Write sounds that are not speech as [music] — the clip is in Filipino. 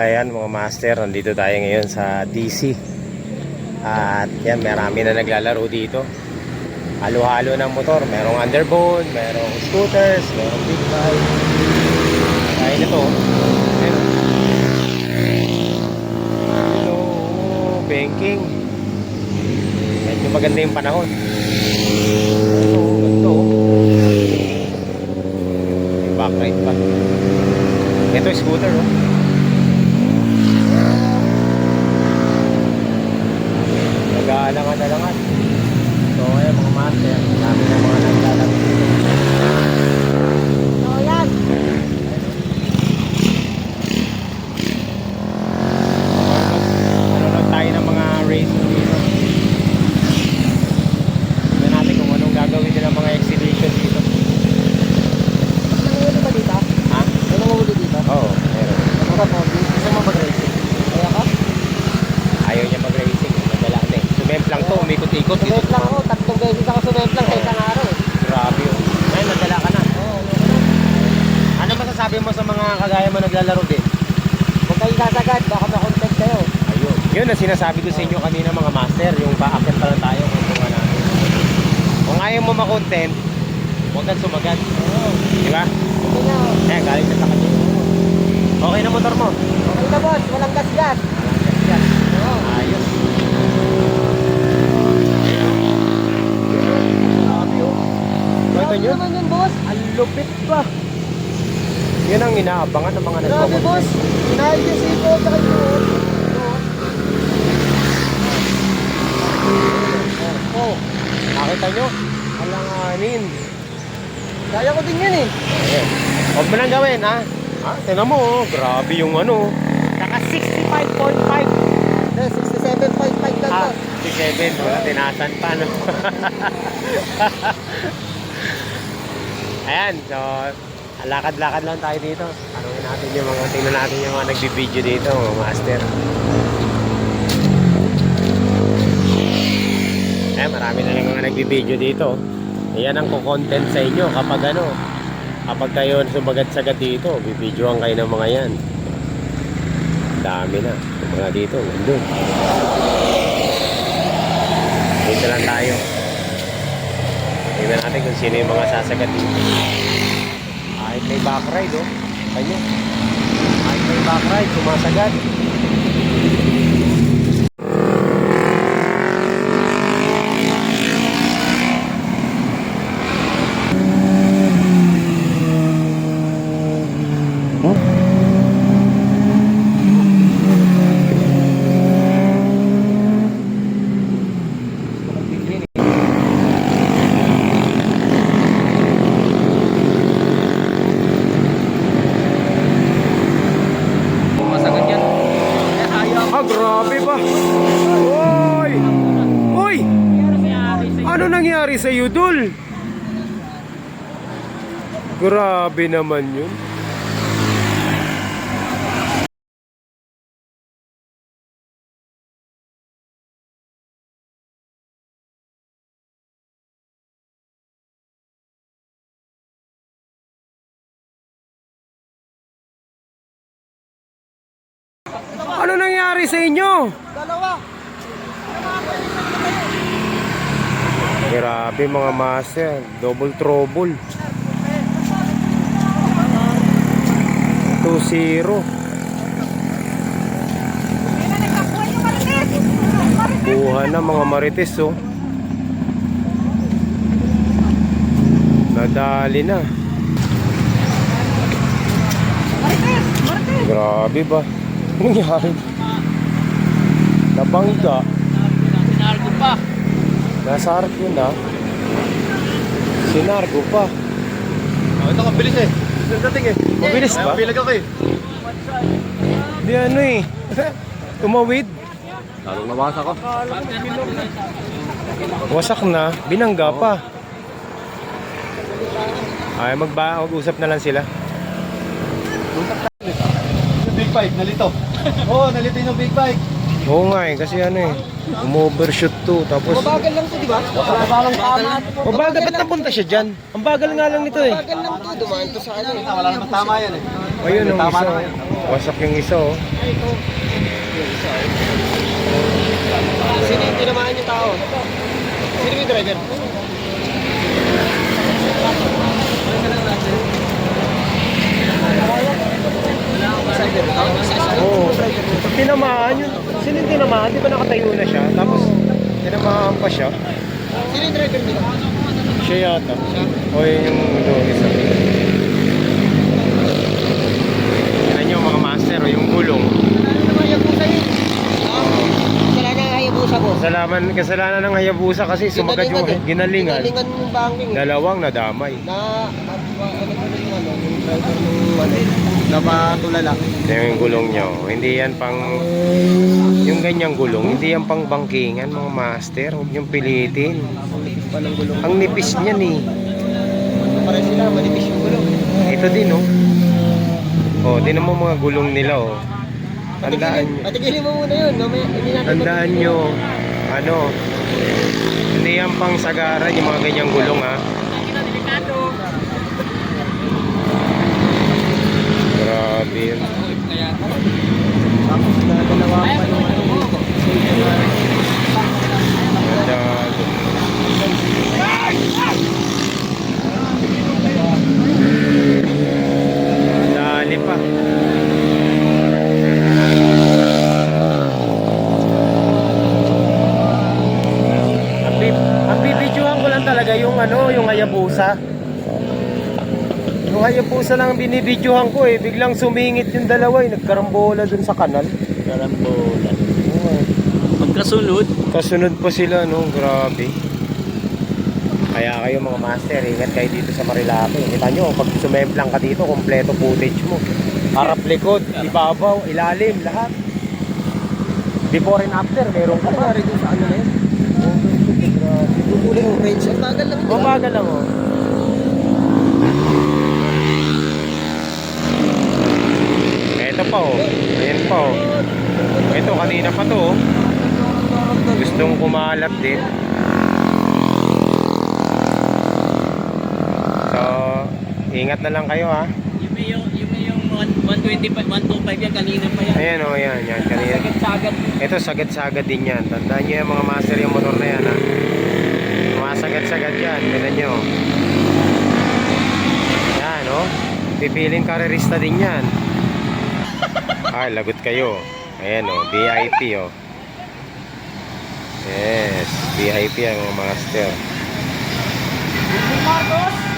Ayan mga master, nandito tayo ngayon sa DC. At yan, marami na naglalaro dito. Halo-halo ng motor. Merong underbone, merong scooters, merong big bike. Kaya na to. Ayan. Ito, banking. Medyo maganda yung panahon. Ito, ito. Backlight pa. Ito, scooter, oh. Nag-aalangan na langan. So, ayan mga master. Dami na mga naglalaro dito. So, yan. Nanonood tayo ng mga racing dito. Tignan natin kung anong gagawin nila mga exhibition dito. Nanguhuli ba dito? Ha? May nanguhuli dito? Oo, oh, meron. Ano ka po? Gusto mo mag-racing? Kaya ka? Ayaw niya mag-racing. Madala na eh. Sumemplang to, umikot-ikot. dito. Sumep lang ako. Tatlong beses ako sumep lang sa isang araw eh. Grabe yun. Ngayon, nadala ka na. Oo, ano masasabi mo sa mga kagaya mo naglalaro din? Huwag kayo sasagad. Baka makontent kayo. Ayun. Yun ang sinasabi ko sa inyo kanina mga master, yung paakit pa lang tayo kung tunga natin. Kung ayaw mo makontent, huwag kang sumagat. Oo. Di ba? Ito na. oh. Eh, galing na sa kanya. Okay na motor mo? Okay na boss. Walang gas-gas. Yan. Oo. Ayos. Ito Grabe yun. naman yun boss. Ang lupit pa. Yan ang inaabangan ng mga Grabe nagpapunta. boss. Inaayos ito. Tsaka ito. Oh, nakita nyo? Alanganin. Kaya ko din yan eh. Ayan. Huwag mo nang gawin, ha? Ha? Tinan mo, oh. Grabe yung ano. Naka 65.5. Eh, 67.5 lang Ah, to. 67. Wala, tinasan pa, no? [laughs] Ayan, so, lakad-lakad lang tayo dito. Tanungin natin yung mga, tingnan natin yung mga nagbibideo dito, mga master. Eh, marami na lang mga nagbibideo dito. Ayan ang kukontent sa inyo kapag ano, kapag kayo sumagat-sagat dito, bibidyoan kayo ng mga yan. Dami na. Yung mga dito, nandun. Dito lang tayo. Tingnan natin kung sino yung mga sasagat dito. May back ride, oh. Kanya. Kahit may back ride, sumasagat. Pumasagat yan. Eh, ayaw. Ah, grabe ba? Uy! Uy! Ano nangyari sa iyo, Dul? Grabe naman yun. Ano nangyari sa inyo? Dalawa. Grabe mga master, double trouble. 2-0. Buha na mga marites oh. Nadali na. Grabe ba? Nangyari? Nabangga. Pa. Nasa harap yun ah. Sinargo pa. Oh, ito ka, bilis eh. Yung dating eh. Mabilis ba? Pilag ako eh. Di ano eh. [laughs] Tumawid. Lalong nabasa ko. Wasak na. Binangga pa. Ay, magba mag-usap na lang sila. Yung big bike, nalito. [laughs] Oo, oh, nalito yung big bike. Oo nga eh, kasi ano eh, umovershoot to. Tapos, Mabagal lang to, di ba? Mabagal tama. o bagal, ba't napunta siya dyan? Ang bagal nga lang nito eh. Mabagal lang to, dumaan to sa ano. eh. Wala naman tama yan eh. Ayun yung isa. yan. Wasak yung isa oh. Sino yung tinamaan yung tao? Sino yung driver? Oo. Pag tinamaan yun, sino yung tinamaan? Di ba nakatayo na siya? Tapos, tinamaan pa siya. Sino yung driver nila? Siya yata. O yun yung doon isa. Yan yung mga master o yung gulong. Ano naman yung pusa yun? Kailangan nga hayabusa ko. Kasalanan, kasalanan ng Hayabusa kasi sumagat yung ginalingan. Ginalingan yung banking. Dalawang nadamay. Na, ano ano yung ano, yung driver ng ano, napatulala. Yan yung gulong nyo. Hindi yan pang... Yung ganyang gulong, hindi yan pang bangkingan mga master. Huwag niyong pilitin. Pa ng gulong. Ang nipis niyan eh. Pare sila, manipis yung gulong. Ito din oh. Oh, tinan mo mga gulong nila oh. Tandaan nyo. Patigilin mo muna yun. Tandaan nyo. Ano. Hindi yan pang sagaran yung mga ganyang gulong ha. Grabe yun. Tapos na dalawa pa yung ano. Masyado. Dali pa. Ang, bib- ang bibidyohan ko lang talaga yung ano, yung Hayabusa. Yung Hayabusa lang ang binibidyohan ko eh. Biglang sumingit yung dalawa eh. Nagkarambola dun sa kanal. Karambola. Oo. Pagkasunod, Kasunod pa sila, no? Grabe. Kaya kayo mga master, ingat kayo dito sa Marilake. Kita nyo, pag sumemplang ka dito, kompleto footage mo. Harap likod, ibabaw, ilalim, lahat. Before and after, meron ka pa. Dun sa ano na yun. Yung range. Ang bagal lang. Mabagal lang, oh. Ito pa, oh. Ayan pa, oh. Ito, kanina pa to, oh. Gustong kumalat din. So, ingat na lang kayo, ha. Yung may yung, yung, may yung 125, 125 yan, kanina pa yan. Ayan, oh, yan, yan. Kanina. Sagad-sagad. Ito, sagad-sagad din yan. Tandaan nyo yung mga master yung motor na yan, ha. Masagad-sagad yan. Tignan nyo. Yan, oh. Pipiling karerista din yan. [laughs] Ay, lagot kayo. Ayan, oh. VIP, oh. Yes. VIP ang mga master. Marcos!